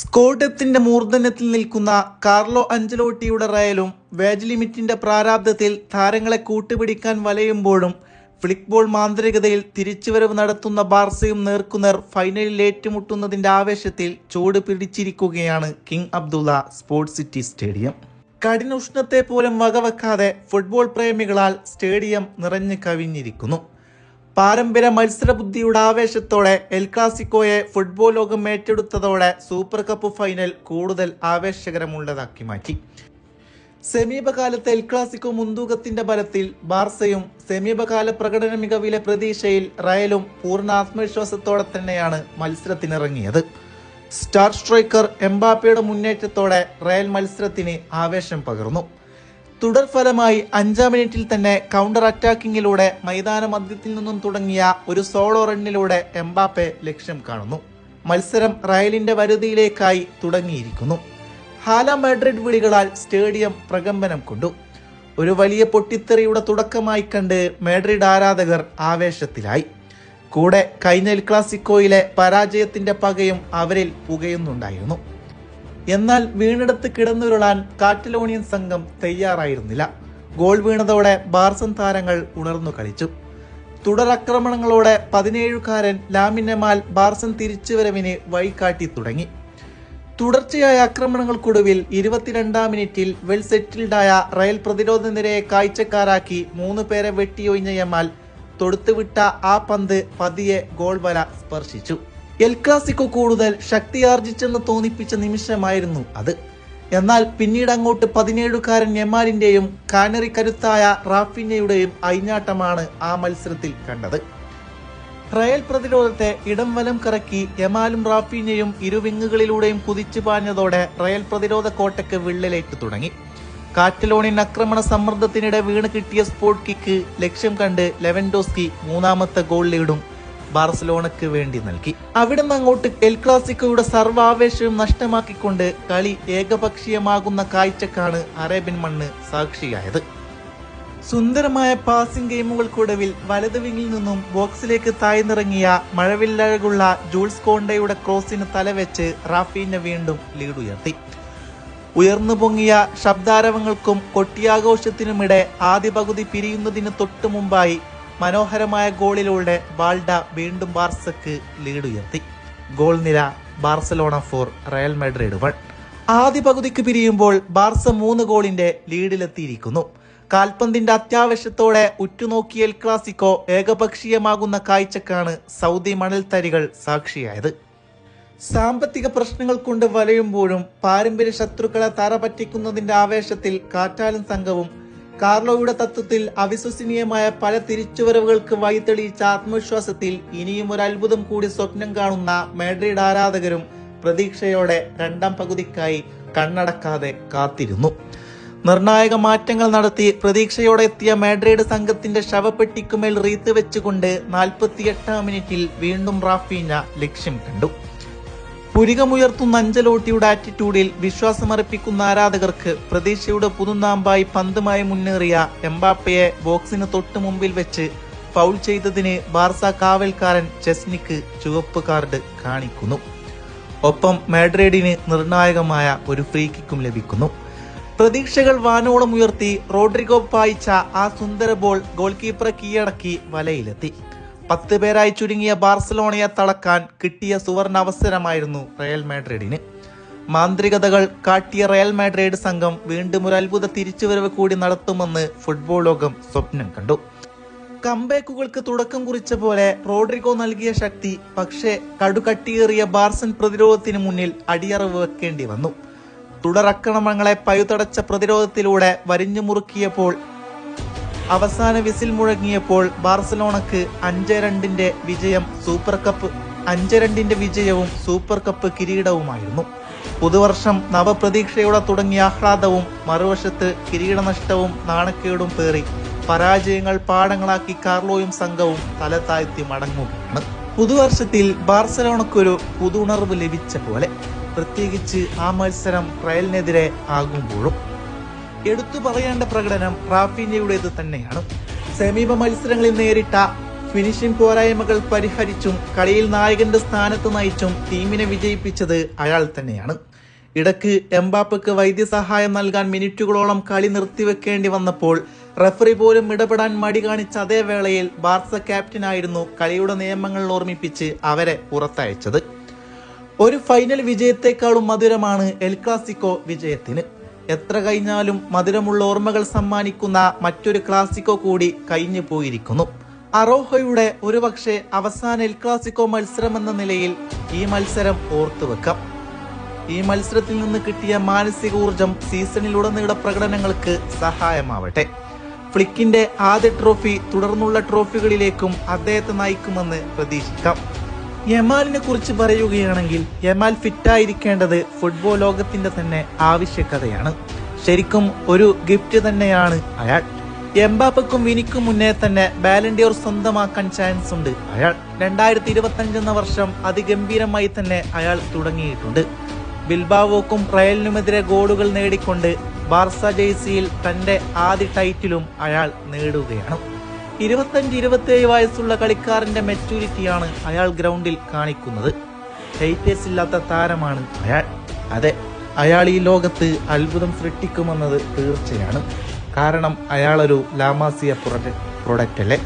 സ്കോഡത്തിന്റെ മൂർധന്യത്തിൽ നിൽക്കുന്ന Carlo അഞ്ചലോട്ടിയുടെ റയലും wage ലിമിറ്റിന്റെ പ്രാരാബ്ദത്തിൽ താരങ്ങളെ കൂട്ടുപിടിക്കാൻ വലയുമ്പോഴും ഫ്ലിക്ബോൾ മാന്ത്രികതയിൽ തിരിച്ചുവരവ് നടത്തുന്ന ബാർസയും നേർക്കുനേർ ഫൈനലിൽ ഏറ്റുമുട്ടുന്നതിന്റെ ആവേശത്തിൽ ചൂട് പിടിച്ചിരിക്കുകയാണ് King Abdullah Sports City Stadium. കഠിന ഉഷ്ണത്തെ പോലും വകവെക്കാതെ ഫുട്ബോൾ പ്രേമികളാൽ സ്റ്റേഡിയം നിറഞ്ഞു കവിഞ്ഞിരിക്കുന്നു. പാരമ്പര്യ മത്സരബുദ്ധിയുടെ ആവേശത്തോടെ എൽ ക്ലാസിക്കോയെ ഫുട്ബോൾ ലോകം ഏറ്റെടുത്തതോടെ സൂപ്പർ കപ്പ് ഫൈനൽ കൂടുതൽ ആവേശകരമുള്ളതാക്കി മാറ്റി. സമീപകാലത്തെ എൽ ക്ലാസിക്കോ മുൻതൂക്കത്തിന്റെ ബലത്തിൽ ബാർസയും സമീപകാല പ്രകടന മികവിലെ പ്രതീക്ഷയിൽ റയലും പൂർണ ആത്മവിശ്വാസത്തോടെ തന്നെയാണ് മത്സരത്തിനിറങ്ങിയത്. സ്റ്റാർ സ്ട്രൈക്കർ എംബാപ്പയുടെ മുന്നേറ്റത്തോടെ റയൽ മത്സരത്തിന് ആവേശം പകർന്നു. തുടർഫലമായി അഞ്ചാം മിനിറ്റിൽ തന്നെ കൗണ്ടർ അറ്റാക്കിങ്ങിലൂടെ മൈതാന മധ്യത്തിൽ നിന്നും തുടങ്ങിയ ഒരു സോളോ റണ്ണിലൂടെ എംബാപ്പെ ലക്ഷ്യം കാണുന്നു. മത്സരം റയലിന്റെ വരുതിയിലേക്കായി തുടങ്ങിയിരിക്കുന്നു. ഹാല മാഡ്രിഡ് വിളികളാൽ സ്റ്റേഡിയം പ്രകമ്പനം കൊണ്ടു. ഒരു വലിയ പൊട്ടിത്തെറിയുടെ തുടക്കമായി കണ്ട് മാഡ്രിഡ് ആരാധകർ ആവേശത്തിലായി. കൂടെ എൽ ക്ലാസിക്കോയിലെ പരാജയത്തിന്റെ പകയും അവരിൽ പുകയുന്നുണ്ടായിരുന്നു. എന്നാൽ വീണെടുത്ത് കിടന്നുരുളാൻ കാറ്റലോണിയൻ സംഘം തയ്യാറായിരുന്നില്ല. ഗോൾ വീണതോടെ ബാർസൻ താരങ്ങൾ ഉണർന്നു കളിച്ചു. തുടരാക്രമണങ്ങളോടെ പതിനേഴുകാരൻ ലാമിനമാൽ ബാർസൻ തിരിച്ചുവരവിന് വഴികാട്ടി തുടങ്ങി. തുടർച്ചയായ ആക്രമണങ്ങൾക്കൊടുവിൽ ഇരുപത്തിരണ്ടാം മിനിറ്റിൽ വെൽ സെറ്റിൽഡായ റയൽ പ്രതിരോധ നിരയെ കാഴ്ചക്കാരാക്കി മൂന്ന് പേരെ വെട്ടിയൊഴിഞ്ഞ യമാൽ തൊടുത്തുവിട്ട ആ പന്ത് പതിയെ ഗോൾ വല സ്പർശിച്ചു. എൽ ക്ലാസിക്കോ കൂടുതൽ ശക്തിയാർജിച്ചെന്ന് തോന്നിപ്പിച്ച നിമിഷമായിരുന്നു അത്. എന്നാൽ പിന്നീട് അങ്ങോട്ട് പതിനേഴുകാരൻ യമാലിന്റെയും കാനറി കരുത്തായ റാഫിന്യയുടെയും അയിഞ്ഞാട്ടമാണ് ആ മത്സരത്തിൽ കണ്ടത്. റയൽ പ്രതിരോധത്തെ ഇടം വലം കറക്കി യമാലും റാഫീനയും ഇരുവിങ്ങുകളിലൂടെയും കുതിച്ചു പാഞ്ഞതോടെ റയൽ പ്രതിരോധ കോട്ടയ്ക്ക് വിള്ളലേറ്റ് തുടങ്ങി. കാറ്റലോണിൻ ആക്രമണ സമ്മർദ്ദത്തിനിടെ വീണ് കിട്ടിയ സ്പോട്ട് കിക്ക് ലക്ഷ്യം കണ്ട് ലെവൻഡോസ്കി മൂന്നാമത്തെ ഗോൾ ലീഡും ബാർസലോണയ്ക്ക് വേണ്ടി നൽകി. അവിടെ നിന്ന് അങ്ങോട്ട് എൽ ക്ലാസിക്കോയുടെ സർവാവേശവും നഷ്ടമാക്കിക്കൊണ്ട് കളി ഏകപക്ഷീയമാകുന്ന കാഴ്ചക്കാണ് അറേബ്യൻ മണ്ണ് സാക്ഷിയായത്. സുന്ദരമായ പാസിംഗ് ഗെയിമുകൾക്കൊടുവിൽ വലത് വിങ്ങിൽ നിന്നും ബോക്സിലേക്ക് താഴ്ന്നിറങ്ങിയ മഴവില്ലഴകുള്ള ജൂൾസ് കോണ്ടയുടെ ക്രോസിന് തലവെച്ച് റാഫീന വീണ്ടും ലീഡ് ഉയർത്തി. ഉയർന്നു പൊങ്ങിയ ശബ്ദാരവങ്ങൾക്കും കൊട്ടിയാഘോഷത്തിനുമിടെ ആദ്യ പകുതി പിരിയുന്നതിന് തൊട്ടു മുമ്പായി മനോഹരമായ ഗോളിലൂടെ ബാൾഡ വീണ്ടും ബാർസക്ക് ലീഡ് ഉയർത്തി. ഗോൾ നില Barcelona four Real Madrid one ആദ്യ പകുതിക്ക് പിരിയുമ്പോൾ ബാർസ മൂന്ന് ഗോളിന്റെ ലീഡിലെത്തിയിരിക്കുന്നു. കാൽപന്തിന്റെ അത്യാവശ്യത്തോടെ ഉറ്റുനോക്കിയ എൽ ക്ലാസിക്കോ ഏകപക്ഷീയമാകുന്ന കാഴ്ചക്കാണ് സൗദി മണൽത്തരികൾ സാക്ഷിയായത്. സാമ്പത്തിക പ്രശ്നങ്ങൾ കൊണ്ട് വലയുമ്പോഴും പാരമ്പര്യ ശത്രുക്കളെ തറപറ്റിക്കുന്നതിന്റെ ആവേശത്തിൽ കാറ്റാലൻ സംഘവും കാർലോയുടെ തത്വത്തിൽ അവിശ്വസനീയമായ പല തിരിച്ചുവരവുകൾക്ക് വഴിതെളിയിച്ച ആത്മവിശ്വാസത്തിൽ ഇനിയും ഒരു അത്ഭുതം കൂടി സ്വപ്നം കാണുന്ന മാഡ്രിഡ് ആരാധകരും പ്രതീക്ഷയോടെ രണ്ടാം പകുതിക്കായി കണ്ണടക്കാതെ കാത്തിരുന്നു. നിർണായക മാറ്റങ്ങൾ നടത്തി പ്രതീക്ഷയോടെ എത്തിയ മാഡ്രിഡ് സംഘത്തിന്റെ ശവപ്പെട്ടിക്കുമേൽ റീത്ത് വെച്ചുകൊണ്ട് നാൽപ്പത്തിയെട്ടാം മിനിറ്റിൽ വീണ്ടും റാഫീന ലക്ഷ്യം കണ്ടു. പുരികമുയർത്തുന്ന അഞ്ചലോട്ടിയുടെ ആറ്റിറ്റ്യൂഡിൽ വിശ്വാസമർപ്പിക്കുന്ന ആരാധകർക്ക് പ്രതീക്ഷയുടെ പുതുനാമ്പായി പന്തുമായി മുന്നേറിയ എംബാപ്പയെ ബോക്സിന് തൊട്ടു മുമ്പിൽ വെച്ച് ഫൗൾ ചെയ്തതിന് ബാർസ കാവൽക്കാരൻ ചെസ്നിക്ക് ചുവപ്പ് കാർഡ് കാണിക്കുന്നു. ഒപ്പം മാഡ്രിഡിന് നിർണായകമായ ഒരു ഫ്രീ കിക്കും ലഭിക്കുന്നു. പ്രതീക്ഷകൾ വാനോളം ഉയർത്തി റോഡ്രിഗോ പായിച്ച ആ സുന്ദര ബോൾ ഗോൾ കീപ്പറെ കീഴടക്കി വലയിലെത്തി. പത്ത് പേരായി ചുരുങ്ങിയ ബാർസലോണയെ തളക്കാൻ കിട്ടിയ സുവർണ അവസരമായിരുന്നു റയൽ മാഡ്രിഡിന്. മാന്ത്രികതകൾ കാട്ടിയ റയൽ മാഡ്രിഡ് സംഘം വീണ്ടും ഒരു അത്ഭുത തിരിച്ചുവരവ് കൂടി നടത്തുമെന്ന് ഫുട്ബോൾ ലോകം സ്വപ്നം കണ്ടു. കംബാക്കുകൾക്ക് തുടക്കം കുറിച്ച പോലെ റോഡ്രിഗോ നൽകിയ ശക്തി പക്ഷേ കടുകട്ടിയേറിയ ബാർസൻ പ്രതിരോധത്തിന് മുന്നിൽ അടിയറവ് വെക്കേണ്ടി വന്നു. തുടരക്രമങ്ങളെ പയുതടച്ച പ്രതിരോധത്തിലൂടെ വരിഞ്ഞു മുറുക്കിയപ്പോൾ അവസാന വിസിൽ മുഴങ്ങിയപ്പോൾ ബാർസലോണക്ക് അഞ്ച് രണ്ടിന്റെ വിജയം സൂപ്പർ കപ്പ് അഞ്ച് രണ്ടിന്റെ വിജയവും സൂപ്പർ കപ്പ് കിരീടവുമായിരുന്നു. പുതുവർഷം നവപ്രതീക്ഷയോടെ തുടങ്ങിയ ആഹ്ലാദവും മറുവശത്ത് കിരീടനഷ്ടവും നാണക്കേടും പേറി പരാജയങ്ങൾ പാഠങ്ങളാക്കി കാർലോയും സംഘവും തല താഴ്ത്തി മടങ്ങുകയാണ്. പുതുവർഷത്തിൽ ബാർസലോണക്കൊരു പുതുണർവ് ലഭിച്ച പോലെ പ്രത്യേകിച്ച് ആ മത്സരം റയലിനെതിരെ ആകുമ്പോഴും. എടുത്തു പറയേണ്ട പ്രകടനം റാഫീനയുടേത് തന്നെയാണ്. സമീപ മത്സരങ്ങളിൽ നേരിട്ട ഫിനിഷിംഗ് പോരായ്മകൾ പരിഹരിച്ചും കളിയിൽ നായകന്റെ സ്ഥാനത്ത് നയിച്ചും ടീമിനെ വിജയിപ്പിച്ചത് അയാൾ തന്നെയാണ്. ഇടയ്ക്ക് എംബാപ്പയ്ക്ക് വൈദ്യസഹായം നൽകാൻ മിനിറ്റുകളോളം കളി നിർത്തിവെക്കേണ്ടി വന്നപ്പോൾ റഫറി പോലും ഇടപെടാൻ മടി കാണിച്ച അതേ വേളയിൽ ബാർസ ക്യാപ്റ്റനായിരുന്നു കളിയുടെ നിയമങ്ങൾ ഓർമ്മിപ്പിച്ച് അവരെ പുറത്തയച്ചത്. ഒരു ഫൈനൽ വിജയത്തെക്കാളും മധുരമാണ് എൽ ക്ലാസിക്കോ വിജയത്തിന്. എത്ര കഴിഞ്ഞാലും മധുരമുള്ള ഓർമ്മകൾ സമ്മാനിക്കുന്ന മറ്റൊരു ക്ലാസിക്കോ കൂടി കഴിഞ്ഞു പോയിരിക്കുന്നു. അറോഹയുടെ ഒരുപക്ഷെ അവസാന എൽ ക്ലാസിക്കോ മത്സരം എന്ന നിലയിൽ ഈ മത്സരം ഓർത്തുവെക്കാം ഈ മത്സരത്തിൽ നിന്ന് കിട്ടിയ മാനസിക ഊർജം സീസണിലുടനീള പ്രകടനങ്ങൾക്ക് സഹായമാവട്ടെ. ഫ്ലിക്കിന്റെ ആദ്യ ട്രോഫി തുടർന്നുള്ള ട്രോഫികളിലേക്കും അദ്ദേഹത്തെ നയിക്കുമെന്ന് പ്രതീക്ഷിക്കാം. യമാലിനെ കുറിച്ച് പറയുകയാണെങ്കിൽ യമാൽ ഫിറ്റായിരിക്കേണ്ടത് ഫുട്ബോൾ ലോകത്തിന്റെ തന്നെ ആവശ്യകതയാണ്. ശരിക്കും ഒരു ഗിഫ്റ്റ് തന്നെയാണ് അയാൾ. എംബാപ്പക്കും വിനിക്കും മുന്നേ തന്നെ ബാലൻഡിയോർ സ്വന്തമാക്കാൻ ചാൻസ് ഉണ്ട് അയാൾ. രണ്ടായിരത്തി ഇരുപത്തി എന്ന വർഷം അതിഗംഭീരമായി തന്നെ അയാൾ തുടങ്ങിയിട്ടുണ്ട്. ബിൽബാവോക്കും റയലിനുമെതിരെ ഗോളുകൾ നേടിക്കൊണ്ട് ബാർസ ജേഴ്സിയിൽ തന്റെ ആദ്യ ടൈറ്റിലും അയാൾ നേടുകയാണ്. ഇരുപത്തഞ്ച് ഇരുപത്തേഴ് വയസ്സുള്ള കളിക്കാരന്റെ മെച്ചൂരിറ്റിയാണ് അയാൾ ഗ്രൗണ്ടിൽ കാണിക്കുന്നത്. ഹെയ്റ്റേഴ്സ് ഇല്ലാത്ത താരമാണ് അയാൾ. അതെ അയാൾ ഈ ലോകത്ത് അത്ഭുതം സൃഷ്ടിക്കുമെന്നത് തീർച്ചയാണ്. കാരണം അയാളൊരു ലാമാസിയ പ്രൊഡക്റ്റ് പ്രൊഡക്റ്റ് അല്ലേ?